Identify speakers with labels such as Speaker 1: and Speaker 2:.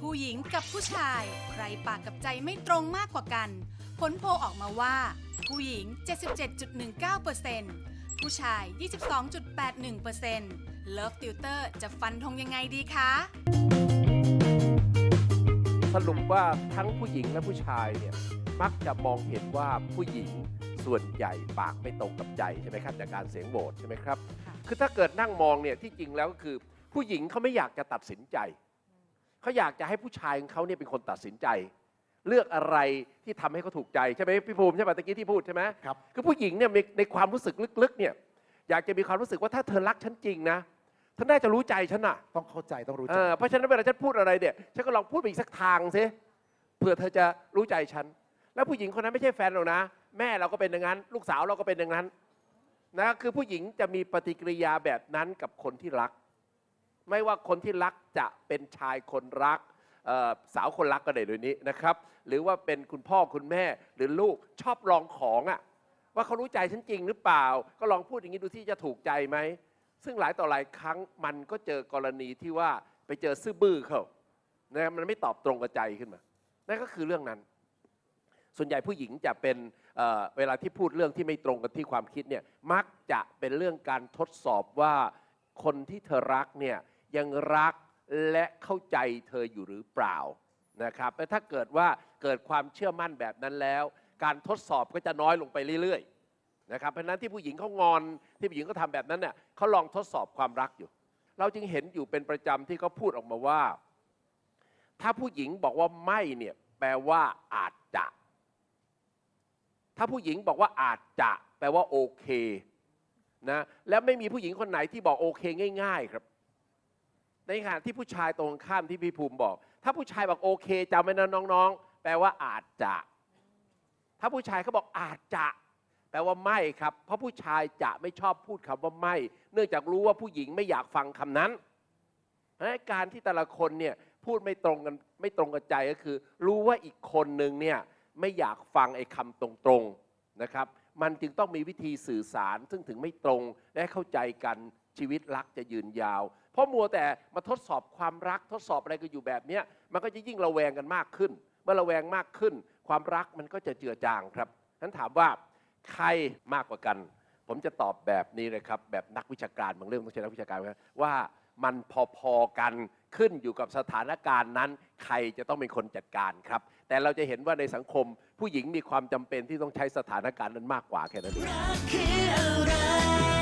Speaker 1: ผู้หญิงกับผู้ชาย ใครปากกับใจไม่ตรงมากกว่ากัน ผลโพลออกมาว่า ผู้หญิง 77.19%ผู้ชาย 22.81% Love Tutor จะฟันธงยังไงดีคะ
Speaker 2: สรุปว่าทั้งผู้หญิงและผู้ชายเนี่ยมักจะมองเห็นว่าผู้หญิง ส่วนใหญ่ปากไม่ตรงกับใจใช่ไหมครับจากการเสียงโหวตใช่ไหมครับ
Speaker 1: ค่ะ
Speaker 2: คือถ้าเกิดนั่งมองเนี่ยที่จริงแล้วก็คือ ผู้หญิงเขาไม่อยากจะตัดสินใจเขาอยากจะให้ผู้ชายของเขาเนี่ยเป็นคนตัดสินใจ เลือกอะไรที่ทำให้เขาถูกใจใช่ไหมพี่ภูมิใช่ไหมตะกี้ที่พูดใช่ไหม
Speaker 3: ครับ
Speaker 2: คือผู้หญิงเนี่ยมีในความรู้สึกลึกๆเนี่ยอยากจะมีความรู้สึกว่าถ้าเธอรักฉันจริงนะเธอน่าจะรู้ใจฉันน่ะ
Speaker 3: ต้องเข้าใจต้องรู้
Speaker 2: เอ
Speaker 3: จัก
Speaker 2: อเพราะฉะนั้นเวลาฉันพูดอะไรเนี่ยฉันก็ลองพูดไปอีกสักทางซิเผื่อเธอจะรู้ใจฉัน แล้วผู้หญิงคนนั้นไม่ใช่แฟนเรานะ แม่เราก็เป็นอย่างนั้น ลูกสาวเราก็เป็นอย่างนั้นนะคือผู้หญิงจะมีปฏิกิริยาแบบนั้นกับคนที่รัก ไม่ว่าคนที่รักจะเป็นชายคนรักสาวคนรักก็ได้โดยนี้นะครับ หรือว่าเป็นคุณพ่อคุณแม่หรือลูกชอบลองของอะว่าเขารู้ใจฉันจริงหรือเปล่า ก็ลองพูดอย่างนี้ดูที่จะถูกใจไหม ซึ่งหลายต่อหลายครั้งมันก็เจอกรณีที่ว่าไปเจอซื่อบื้อเขานะมันไม่ตอบตรงกับใจขึ้นมา นั่นก็คือเรื่องนั้น ส่วนใหญ่ผู้หญิงจะเป็นเเวลาที่พูดเรื่องที่ไม่ตรงกันที่ความคิดเนี่ยมักจะเป็นเรื่องการทดสอบว่าคนที่เธอรักเนี่ยยังรักและเข้าใจเธออยู่หรือเปล่านะครับและถ้าเกิดว่าเกิดความเชื่อมั่นแบบนั้นแล้ว การทดสอบก็จะน้อยลงไปเรื่อยๆนะครับเพราะฉะนั้นที่ผู้หญิงเขางอนที่ผู้หญิงเขาทำแบบนั้นเนี่ยเขาลองทดสอบความรักอยู่ เราจึงเห็นอยู่เป็นประจำที่เขาพูดออกมาว่า ถ้าผู้หญิงบอกว่าไม่เนี่ยแปลว่าอาจจะ ถ้าผู้หญิงบอกว่าอาจจะแปลว่าโอเคนะแล้วไม่มีผู้หญิงคนไหนที่บอกโอเคง่าย ๆ ครับ ในขณะที่ผู้ชายตรงข้ามที่พี่ภูมิบอก ถ้าผู้ชายบอกโอเคจำไว้นะน้องๆ แปลว่าอาจจะ ถ้าผู้ชายเขาบอกอาจจะ แปลว่าไม่ครับ เพราะผู้ชายจะไม่ชอบพูดคำว่าไม่ เนื่องจากรู้ว่าผู้หญิงไม่อยากฟังคำนั้นเพรานั้นการที่แต่ละคนเนี่ยพูดไม่ตรงกันไม่ตรงกับใจก็คือ รู้ว่าอีกคนหนึ่งเนี่ย ไม่อยากฟังไอ้คำตรงๆนะครับ มันจึงต้องมีวิธีสื่อสารซึ่งถึงไม่ตรงและเข้าใจกันชีวิตรักจะยืนยาว เพราะมัวแต่มาทดสอบความรักทดสอบอะไรกันอยู่แบบเนี้ยมันก็จะยิ่งระแวงกันมากขึ้น เมื่อระแวงมากขึ้น ความรักมันก็จะเจือจางครับฉะนั้นถามว่าใครมากกว่ากัน ผมจะตอบแบบนี้เลยครับ แบบนักวิชาการบางเรื่องต้องใช้นักวิชาการนะว่า มันพอๆกันขึ้นอยู่กับสถานการณ์นั้น ใครจะต้องเป็นคนจัดการครับ แต่เราจะเห็นว่าในสังคมผู้หญิงมีความจำเป็นที่ต้องใช้สถานการณ์นั้นมากกว่าแค่นั้นเอง